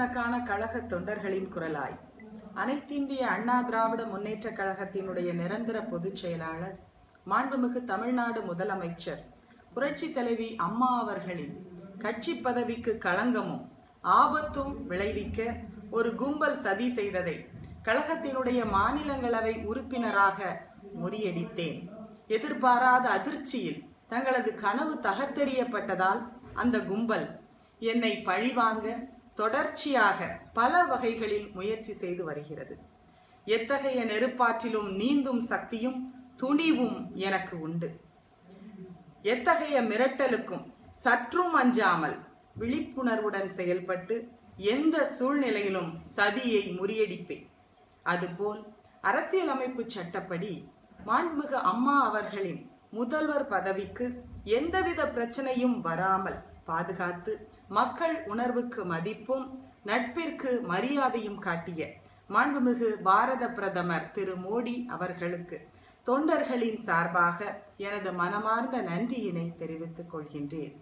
கணக்கான கழக தொண்டர்களின் குரலாய். அனைத்திந்திய அண்ணா திராவிட முன்னேற்ற கழகத்தினுடைய நிரந்தர பொதுச் செயலாளர் மாண்புமிகு தமிழ்நாடு முதலமைச்சர் புரட்சி தலைவி அம்மா அவர்களின் கட்சி பதவிக்கு களங்கமும் ஆபத்தும் விளைவிக்க ஒரு கும்பல் சதி செய்ததை கழகத்தினுடைய மாநிலங்களவை உறுப்பினராக முறியடித்தேன். எதிர்பாராத அதிர்ச்சியில் தங்களது கனவு தகர்த்தெறியப்பட்டதால் அந்த கும்பல் என்னை பழிவாங்க தொடர்ச்சியாக பல வகைகளில் முயற்சி செய்து வருகிறது. எத்தகைய நெருப்பாற்றிலும் நீந்தும் சக்தியும் துணிவும் எனக்கு உண்டு. எத்தகைய மிரட்டலுக்கும் சற்றும் அஞ்சாமல் விழிப்புணர்வுடன் செயல்பட்டு எந்த சூழ்நிலையிலும் சதியை முறியடிப்பேன். அதுபோல் அரசியலமைப்பு சட்டப்படி மாண்புமிகு அம்மா அவர்களின் முதல்வர் பதவிக்கு எந்தவித பிரச்சனையும் வராமல் பாதுகாத்து மக்கள் உணர்வுக்கு மதிப்பும் நட்பிற்கு மரியாதையும் காட்டிய மாண்புமிகு பாரத பிரதமர் திரு மோடி அவர்களுக்கு தொண்டர்களின் சார்பாக எனது மனமார்ந்த நன்றியினை தெரிவித்துக் கொள்கின்றேன்.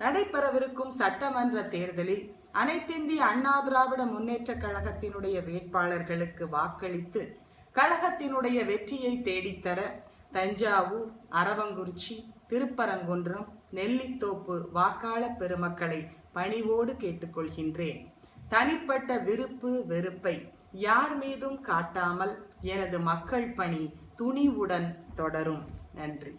நடைபெறவிருக்கும் சட்டமன்ற தேர்தலில் அனைத்திந்திய அண்ணா திராவிட முன்னேற்ற கழகத்தினுடைய வேட்பாளர்களுக்கு வாக்களித்து கழகத்தினுடைய வெற்றியை தேடித்தர தஞ்சாவூர் அரவங்குறிச்சி திருப்பரங்குன்றம் நெல்லித்தோப்பு வாக்காள பெருமக்களை பணிவோடு கேட்டுக்கொள்கின்றேன். தனிப்பட்ட விருப்பு வெறுப்பை யார் மீதும் காட்டாமல் எனது மக்கள் பணி துணிவுடன் தொடரும். நன்றி.